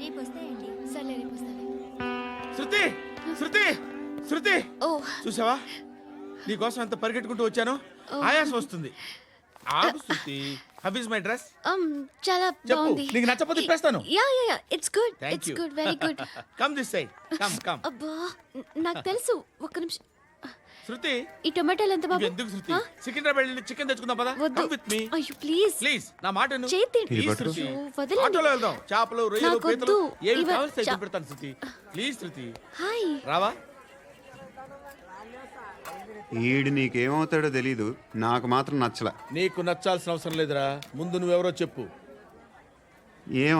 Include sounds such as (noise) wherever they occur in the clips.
రేపు వస్తాయండి సర్లే రేపు శృతి! శృతి! శృతి! ఓ. చూసావా? నీకోసం ఎంత పరిగెట్టుకుంటూ వచ్చాను. ఆయాసం వస్తుంది. ఆగు Shruti. How is my dress. um చాలా చెప్పు. బాగుంది. నీకు నచ్చకపోతే yeah yeah yeah. It's good Thank it's you. Good very good come this side come come అబ్బా న- నాకు తెలుసు. ఒక్క నిమిషం. శృతి? ఈ టొమాటోలు ఎంత బాబు? ఎందుకు శృతి? సికింద్రాబాద్ వెళ్ళి చికెన్ తెచ్చుకుందాం పదా. వద్దు. విత్ మీ అయ్యో ప్లీజ్ ప్లీజ్ నా మాట విను. చేతి Please, పట్టు. శృతి. ఆటోలో వెళ్దాం. చేపలు రొయ్యలు పీతలు ఇవ- కావాలి చా- పెడతాను శృతి. Please Shruti. హాయ్. రావా? ఈడు నీకేమవుతాడో తెలీదు. నాకు మాత్రం నచ్చల. నీకు నచ్చాల్సిన అవసరం లేదురా. ముందు నువ్వెవరో చెప్పు. ఏం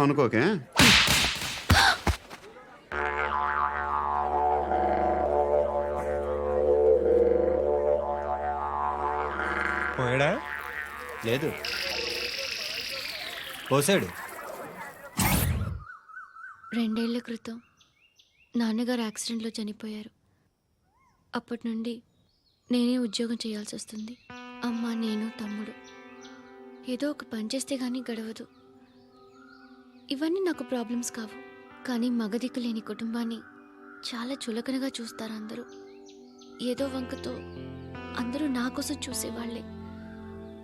పోయాడా? లేదు. పోసాడు. రెండేళ్ళ క్రితం నాన్నగారు యాక్సిడెంట్లో చనిపోయారు. అప్పటి నుండి నేనే ఉద్యోగం చేయాల్సి వస్తుంది. అమ్మ నేను తమ్ముడు. ఏదో ఒక పని చేస్తే కానీ గడవదు. ఇవన్నీ నాకు ప్రాబ్లమ్స్ కావు. కానీ మగదిక్కు లేని కుటుంబాన్ని చాలా చులకనగా చూస్తారు అందరూ. ఏదో వంకతో అందరూ నా కోసం చూసేవాళ్ళే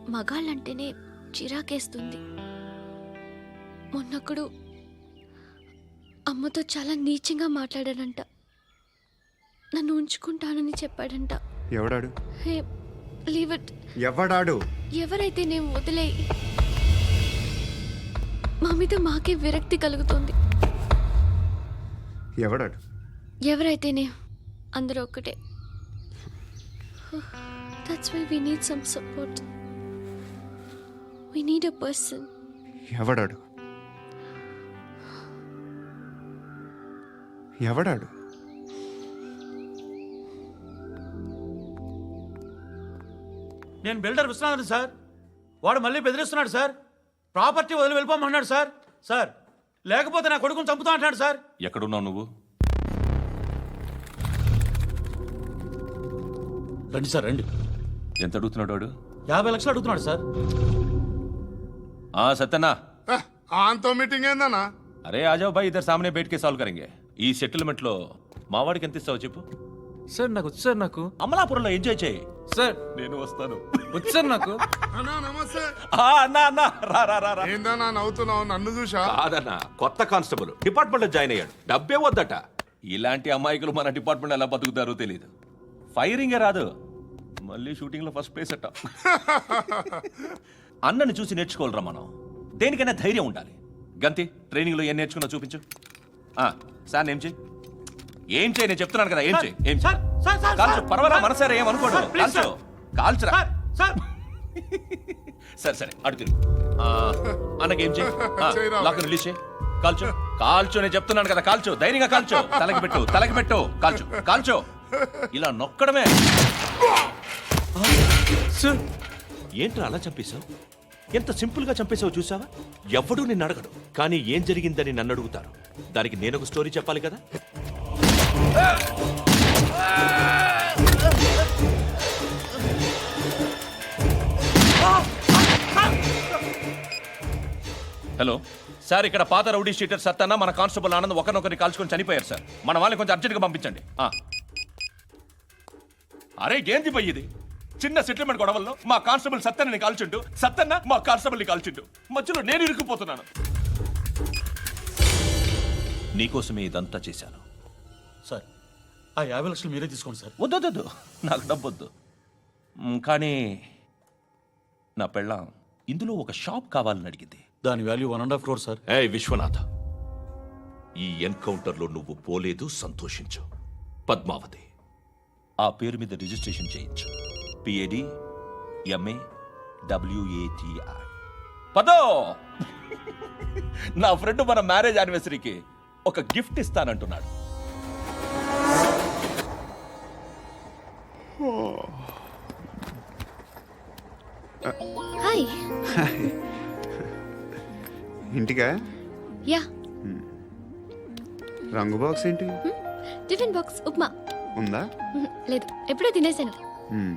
మగాళ్ళంటేనే చిరాకేస్తుంది. మొన్నప్పుడు అమ్మతో చాలా నీచంగా మాట్లాడాడంట. నన్ను ఉంచుకుంటానని చెప్పాడంట. ఎవడాడు? Hey leave it. ఎవడాడు? ఎవరైతే నేను వదిలే మా మీద మాకే విరక్తి కలుగుతుంది. ఎవడాడు? ఎవరైతే నేను అందరూ ఒక్కటే. That's why we need some support we need a person ఎవడాడు? ఎవడాడు? నేను బిల్డర్ విశ్వనాథన్ సార్. వాడు మళ్ళీ బెదిరిస్తున్నాడు సార్. ప్రాపర్టీ వదిలి వెళ్ళిపోమన్నాడు సార్. సార్ లేకపోతే నా కొడుకుని చంపుతా అంటున్నాడు సార్. ఎక్కడున్నావు నువ్వు? రండి సార్ రండి. ఎంత అడుగుతున్నాడు వాడు? యాభై లక్షలు అడుగుతున్నాడు సార్. ఆ సత్యనా ఆంతో మీటింగ్ ఏందన్నా? అరే ఆజావ్ భాయ్ ఇద్దరు సామనే బయటకే సాల్వ్ కరెంగే. ఈ సెటిల్మెంట్లో మావాడికి ఎంత ఇస్తావు చెప్పు. సార్ నాకు వచ్చు సార్ నాకు. అమలాపురంలో ఎంజాయ్ చేయి. సార్ నేను వస్తాను. వచ్చు సార్ నాకు. అన్నా నమస్తే. ఆ, అన్నా అన్నా రా రా రా రా. ఏందన్నా నవ్వుతున్నావు నన్ను చూసా కాదన్నా కొత్త కానిస్టేబుల్. డిపార్ట్మెంట్లో జాయిన్ అయ్యాడు. డబ్బే వద్దట. ఇలాంటి అమాయకులు మన డిపార్ట్మెంట్ ఎలా బతుకుతారో తెలియదు ఫైరింగే రాదు. మళ్ళీ షూటింగ్లో ఫస్ట్ ప్లేస్ అట్ట. (laughs) అన్నని చూసి నేర్చుకోవాలరా మనం. దేనికైనా ధైర్యం ఉండాలి. గంతి ట్రైనింగ్లో ఏం నేర్చుకున్నా చూపించు. ఆ, సార్ ఏం చేయి ఏం చేయి నేను చెప్తున్నాను కదా ఏం చేయి ఏం సార్ చేయి సార్ సార్ కాల్చు. పర్వాలా సార్, మనసారా ప్లీజ్, కాల్చు కాల్చురా. Sir sir. (laughs) సరే సరే అడుగు తిరుగు. అన్నకేం చేయి. లాక్ రిలీజ్ చేయి కాల్చు. కాల్చు నేను చెప్తున్నాను కదా కాల్చు. ధైర్యంగా కాల్చు. తలకి పెట్టు తలకి పెట్టు. కాల్చు కాల్చు. ఇలా నొక్కడమే. సార్ ఏంట్రా అలా చంపేశావు? ఎంత సింపుల్గా చంపేశావు చూసావా? ఎవడూ నిన్ను అడగడు కానీ ఏం జరిగిందని నన్ను అడుగుతారు. దానికి నేను ఒక స్టోరీ చెప్పాలి కదా? హలో. సార్ ఇక్కడ పాత రౌడీ షీటర్ సత్తన్న మన కానిస్టేబుల్ ఆనంద్ ఒకరినొకరిని కాల్చుకొని చనిపోయారు సార్. మన వాళ్ళని కొంచెం అర్జెంట్గా పంపించండి. ఆ. అరే ఏంది పోయి ఇది? చిన్న సెటిల్మెంట్ గొడవల్లో మా కానిస్టేబుల్ సత్తన్నని కాల్చుంటూ సత్తన్న మా కానిస్టేబుల్ని కాల్చుంటూ మధ్యలో నేను ఇరుక్కుపోతున్నాను. నీకోసమే ఇదంతా చేశాను. సార్ ఆ యాభై లక్షలు మీరే తీసుకోండి సార్. వద్దొద్దు నాకు డబ్బొద్దు. కానీ నా పెళ్ళాం ఇందులో ఒక షాప్ కావాలని అడిగింది. దాని value one and half crore sir. ఏ విశ్వనాథ. ఈ ఎన్కౌంటర్లో నువ్వు పోలేదు సంతోషించు. పద్మావతి. ఆ పేరు మీద రిజిస్ట్రేషన్ చేయించు. పిఏడి ఎంఏ డబ్ల్యూఏటిఐ పదో! నా ఫ్రెండ్ మన మ్యారేజ్ యానివర్సరీకి ఒక గిఫ్ట్ ఇస్తానంటున్నాడు. హాయ్. (laughs) ఇంటికా? యా. రంగు బాక్స్ ఏంటి? Tiffin box upma. ఉందా? లేదు ఎప్పుడో తినేసాను. హ్మ్.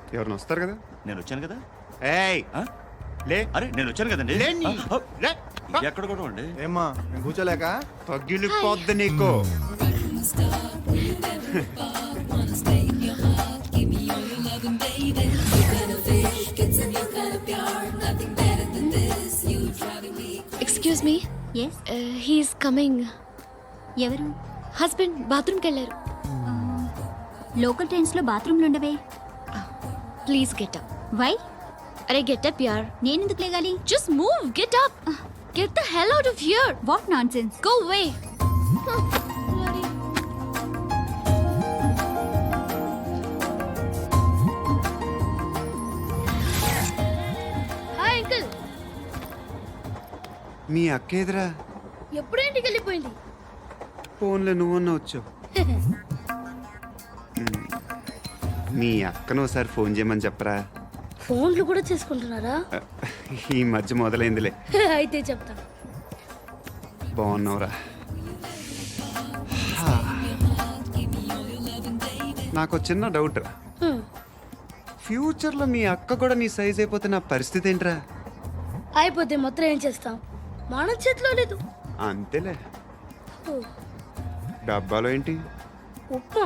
ఎవరైనా వస్తారు కదా? నేను వచ్చాను కదా? ఏయ్! ఆ? లే. అరే నేను వచ్చాను కదండి. లే నీ- ఆ, లే. ఎక్కడ కూడా అండి ఏమ్మా నేను కూర్చోలేక? పగిలిపోద్ది నీకు. Excuse me yes he's coming ఎవరు? హస్బెండ్ బాత్రూమ్కి వెళ్ళారు. లోకల్ ట్రైన్స్లో బాత్రూమ్లు ఉండవే. ప్లీజ్ గెట్ అప్ వై అరే గెట్ అప్ యార్ నేనెందుకు లేగాలి? Just move get up get the hell out of here what nonsense go away hi uncle మీ అక్క ఎదురా ఎప్పుడు ఇంటికి వెళ్ళిపోయింది. ఫోన్లో నువ్వన్నా వచ్చావు. (laughs) మీ అక్కను ఒకసారి ఫోన్ చేయమని చెప్పరా? ఫోన్లు కూడా చేసుకుంటున్నారా? ఈ మధ్య మొదలైందిలే. (laughs) అయితే చెప్తా. బాగున్నావురా. నాకు చిన్న డౌట్ రా. ఫ్యూచర్లో మీ అక్క కూడా నీ సైజ్ అయిపోతే నా పరిస్థితి ఏంట్రా? అయిపోతే మొత్తం ఏం చేస్తాం? మన చేతిలో లేదు. అంతేలే. డబ్బాలో ఏంటి? ఉప్మా.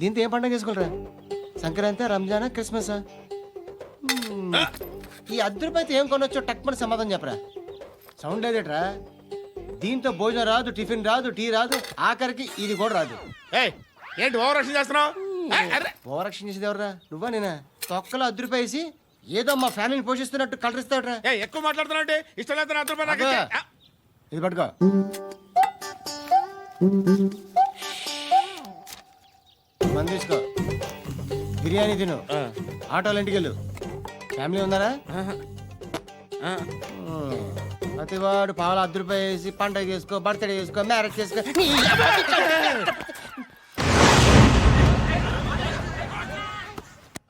దీంతో ఏం పండగ చేసుకోలరా సంక్రాంతి రంజానా క్రిస్మసా. ఈ అర్ధ రూపాయలతో ఏం కొనొచ్చో టక్మని సమాధానం చెప్పరా. సౌండ్ లేదేట్రా? దీంతో భోజనం రాదు టిఫిన్ రాదు టీ రాదు ఆఖరికి ఇది కూడా రాదు. ఏంటి చేస్తున్నావు. ఓవరక్షణ చేసేది ఎవరా నువ్వా నేనా? తొక్కలో వేసి ఏదో మా ఫ్యామిలీని పోషిస్తున్నట్టు కలరిస్తావుట్రా. ఏయ్, ఎక్కువ మాట్లాడుతున్నావు అంటే ఇష్టం లేదు ఇది పట్టుకో. తీసుకో. బిర్యానీ తిను. ఆటోలు ఇంటికి వెళ్ళు. ఫ్యామిలీ ఉన్నారా మ్మ్. ప్రతివాడు పావులు అర్ధ రూపాయి వేసి పండగ చేసుకో బర్త్డే చేసుకో మ్యారేజ్ చేసుకో.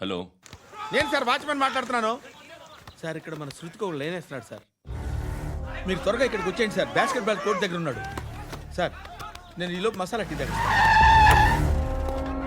హలో. నేను సార్ వాచ్మెన్ మాట్లాడుతున్నాను? సార్ ఇక్కడ మన శృతికి ఒక లైన్ వేస్తున్నాడు సార్. మీరు త్వరగా ఇక్కడికి వచ్చేయండి సార్. బాస్కెట్ బాల్ కోర్ట్ దగ్గర ఉన్నాడు. సార్ నేను ఈలోపు మసాలా టీ దగ్గర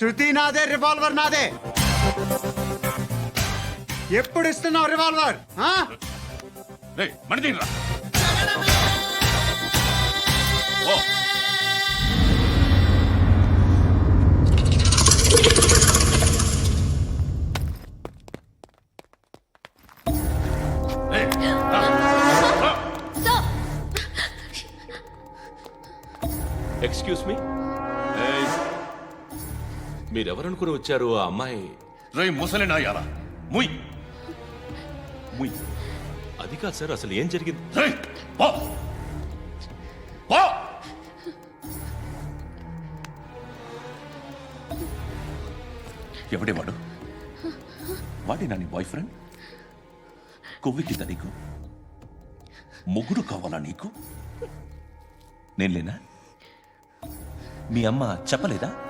శృతి నాదే రివాల్వర్ నాదే. ఎప్పుడు ఇస్తున్నావు రివాల్వర్? మణి. ఎక్స్క్యూజ్ మీ మీరెవరనుకుని వచ్చారు ఆ అమ్మాయి? రేయ్ ముసలి నాయాలా ముయ్. ముయ్. అది కాదు సార్ అసలు ఏం జరిగింది? రేయ్ పో. పో. ఎవడే వాడు? వాడేనా నీ బాయ్ ఫ్రెండ్ కొవ్వికింద నీకు? ముగ్గురు కావాలా నీకు? నేను లేనా? మీ అమ్మ చెప్పలేదా?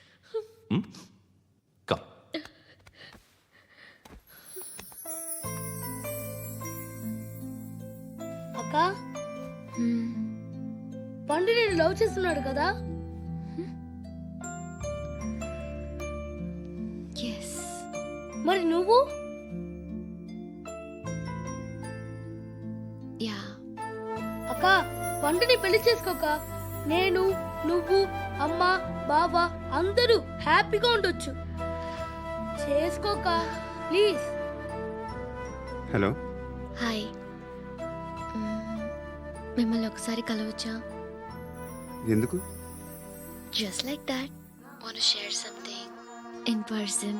కమ్ అక్క? పండు నేను లవ్ చేస్తున్నాడు కదా? ఎస్ మరి నువ్వు? యా అక్క పండుని పెళ్ళి చేసుకోక నేను నువ్వు అమ్మ బావ అందరూ హ్యాపీగా ఉండొచ్చు. చేసుకోక ప్లీజ్. హలో. హాయ్. మిమ్మల్ని ఒకసారి కలవచ్చా? ఎందుకు? Just like that want share something in person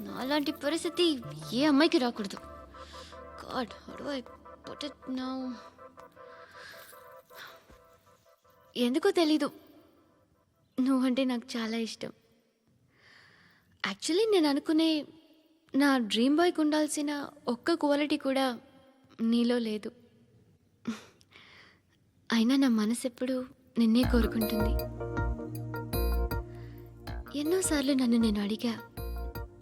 నాలాంటి పరిస్థితి ఏ అమ్మాయికి రాకూడదు. God I put it now ఎందుకో తెలీదు. నువ్వంటే నాకు చాలా ఇష్టం. యాక్చువల్లీ నేను అనుకునే నా డ్రీమ్ బాయ్కి ఉండాల్సిన ఒక్క క్వాలిటీ కూడా నీలో లేదు. అయినా నా మనసు ఎప్పుడు నిన్నే కోరుకుంటుంది. ఎన్నోసార్లు నన్ను నేను అడిగా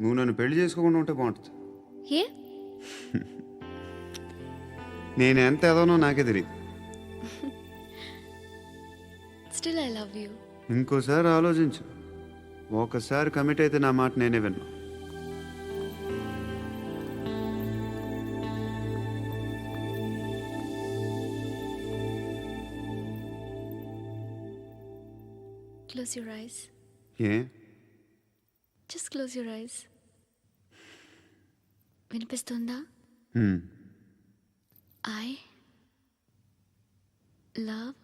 నువ్వు నన్ను పెళ్ళి చేసుకోకుండా ఉంటే బాగుంటుంది. ఏ? నేను ఎంత ఎదవనో నాకే తెలియదు స్టిల్ ఐ లవ్ యూ ఇంకోసారి ఆలోచించు. ఒకసారి కమిట్ అయితే నా మాట నేనే విన్నా. క్లోజ్ యువర్ ఐస్ ఏ? జస్ట్ క్లోజ్ యువర్ ఐస్ వినిపిస్తుందా. ఐ లవ్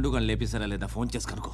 పండుగను లేపిస్తారా లేదా? ఫోన్ చేసి కనుకో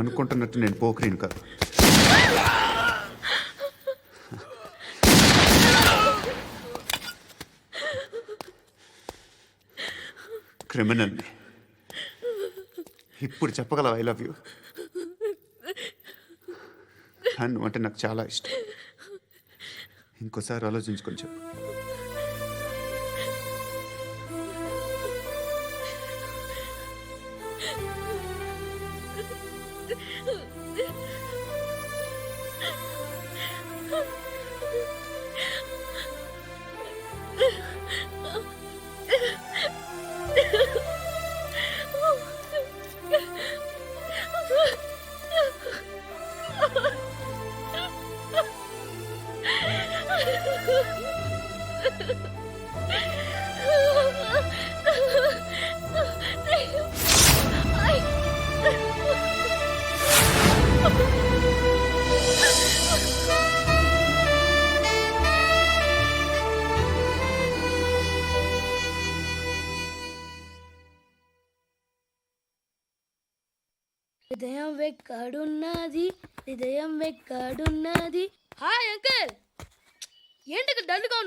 నువ్వు అనుకుంటున్నట్టు నేను పోకరీని కాదు. క్రిమినల్ని. ఇప్పుడు చెప్పగలవు ఐ లవ్ యూ అండ్ అంటే నాకు చాలా ఇష్టం. ఇంకోసారి ఆలోచించుకొని చెప్పు. హృదయం వెక్కడున్నది హృదయం వెక్కడున్నది హాయ్ అంకుల్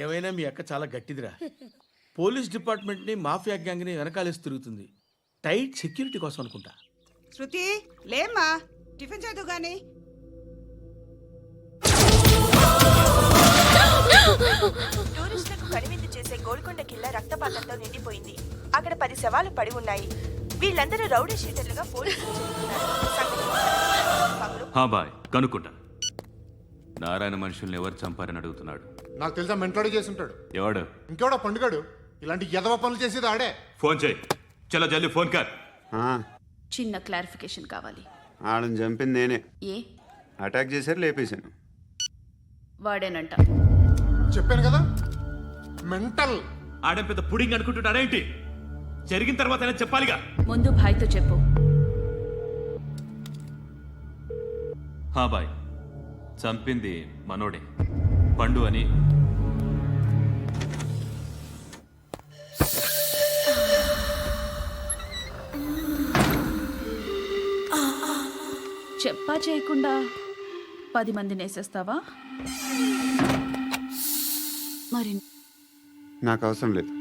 ఏమైనా మీ అక్క చాలా గట్టిదిరా. పోలీస్ డిపార్ట్మెంట్ని మాఫియా గ్యాంగ్ని వెనకాలేసి తిరుగుతుంది. టైట్ సెక్యూరిటీ కోసం అనుకుంటా. శృతి లేమ్మా. టిఫిన్ చేద్దు గాని. టూరిస్టులకు కనువిందు చేసే గోల్కొండ కిల్లా రక్తపాతంతో నిండిపోయింది. అక్కడ పది శవాలు పడి ఉన్నాయి. వీళ్ళందరూ రౌడీ షీటర్లుగా పోలీసులు బాయ్ కనుక్కుంటా నారాయణ మనుషుల్ని ఎవరు చంపారని అడుగుతున్నాడు. నాకు తెలుసా మెంటోడి చేసి ఉంటాడు ఎవడు? ఇంకెవడో పండుగాడు. ఇలాంటి ఎదవ పనులు చేసేది ఆడే. ఫోన్ చేయి. చలో జల్లి ఫోన్ కర్. చిన్న క్లారిఫికేషన్ కావాలి. ఆడని చంపింది నేనే. ఏ? అటాక్ చేశారు లేపేశాను. వాడేనంట. చెప్పాను కదా మెంటల్. ఆడేం పెద్ద పుడింగ్ అనుకుంటున్నాడేంటి జరిగిన తర్వాత అయినా చెప్పాలిగా? ముందు భాయ్తో చెప్పు. హా బాయ్ చంపింది మనోడే. పండు అని చెప్పా చేయకుండా పది మందిని వేసేస్తావా? మరి నాకు అవసరం లేదు.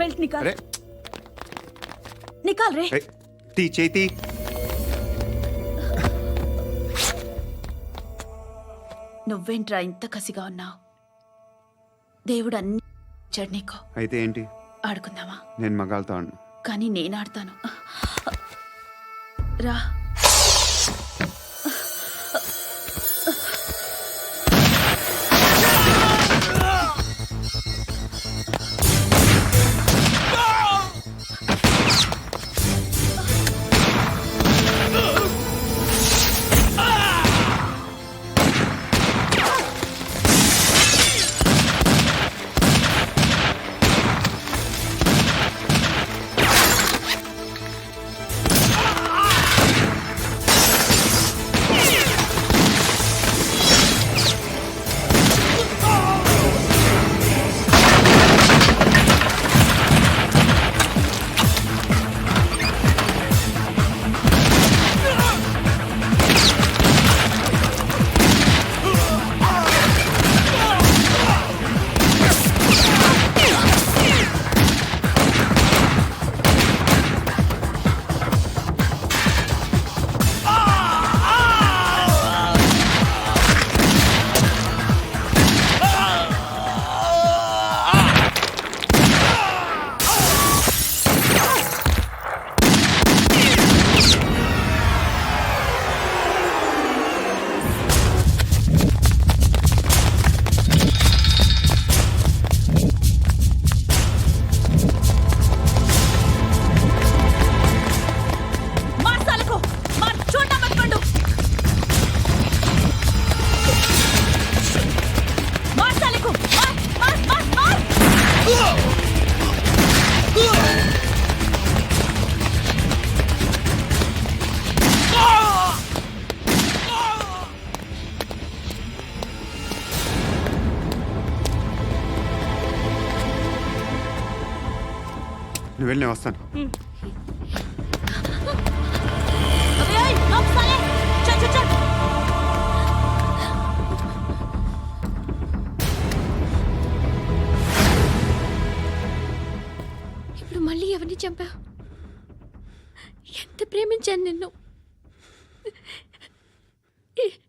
బెల్ట్ నికాల్. అరే నికాల్ రే. తీ చేతి నువ్వేంట్రా ఇంత కసిగా ఉన్నావు? దేవుడు అన్ని ఇచ్చాడు నీకు. అయితే ఏంటి? ఆడుకుందామా? నేను అన్నా కానీ నేను ఆడతాను. రా. ఎంత ప్రేమించాను నిన్ను?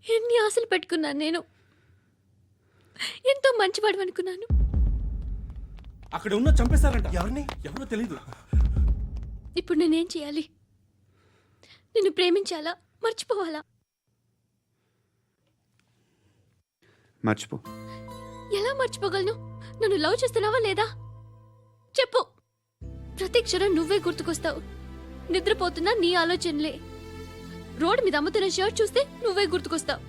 ఎన్ని ఆశలు పెట్టుకున్నాను నేను? ఎంతో మంచివాడు అనుకున్నాను. అక్కడ ఉన్న చంపేస్తారంట ఎవరిని? ఎవరో తెలీదు. ఇప్పుడు నేనేం చేయాలి? నిన్ను ప్రేమించాలా? మర్చిపోవాలా? మర్చిపో. ఎలా మర్చిపోగలను? నన్ను లవ్ చేస్తున్నావా లేదా? చెప్పు. ప్రతి క్షణం నువ్వే గుర్తుకొస్తావు. నిద్రపోతున్నా నీ ఆలోచనలే. రోడ్డు మీద అమ్ముతున్న షర్ట్ చూస్తే నువ్వే గుర్తుకొస్తావు.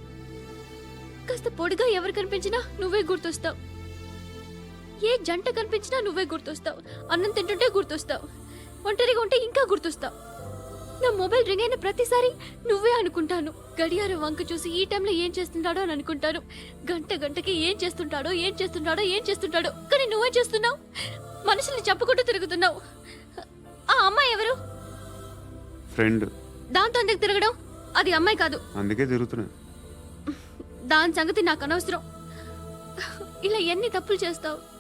కాస్త పొడిగా ఎవరు కనిపించినా నువ్వే గుర్తొస్తావు. ఏ జంట కనిపించినా నువ్వే గుర్తొస్తావు. అన్నం తింటుంటే గుర్తొస్తావు. ఒంటరిగా ఉంటే ఇంకా గుర్తొస్తావు. నా మొబైల్ రింగ్ అయిన ప్రతిసారి నువ్వే అనుకుంటాను. గడియారం వంక చూసి ఈ టైంలో ఏం చేస్తుంటాడో అని అనుకుంటాను. గంట గంటకి ఏం చేస్తుంటాడో ఏం చేస్తుంటాడో ఏం చేస్తుంటాడో. కానీ నువ్వే చేస్తున్నావు? మనుషుల్ని చెప్పుకుంటూ తిరుగుతున్నావు. ఆ అమ్మాయి ఎవరు? ఫ్రెండ్. దాంతో ఎందుకు తిరగడం? అది అమ్మాయి కాదు. అందుకే తిరుగుతున్నా. దాని సంగతి నాకు అనవసరం. ఇలా ఎన్ని తప్పులు చేస్తావు?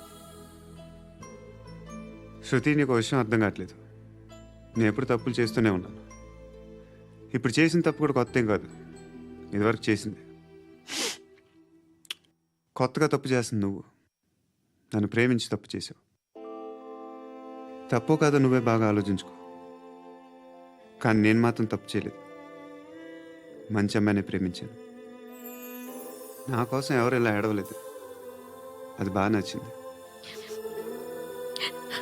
శృతి నీకు విషయం అర్థం కావట్లేదు. నేను ఎప్పుడు తప్పులు చేస్తూనే ఉన్నాను. ఇప్పుడు చేసిన తప్పు కూడా కొత్త ఏం కాదు. ఇదివరకు చేసింది. కొత్తగా తప్పు చేస్తుంది నువ్వు. నన్ను ప్రేమించి తప్పు చేసావు. తప్పో కాదో నువ్వే బాగా ఆలోచించుకో. కానీ నేను మాత్రం తప్పు చేయలేదు. మంచి అమ్మాయిని ప్రేమించాను. నా కోసం ఎవరు ఇలా ఏడవలేదు. అది బాగా నచ్చింది.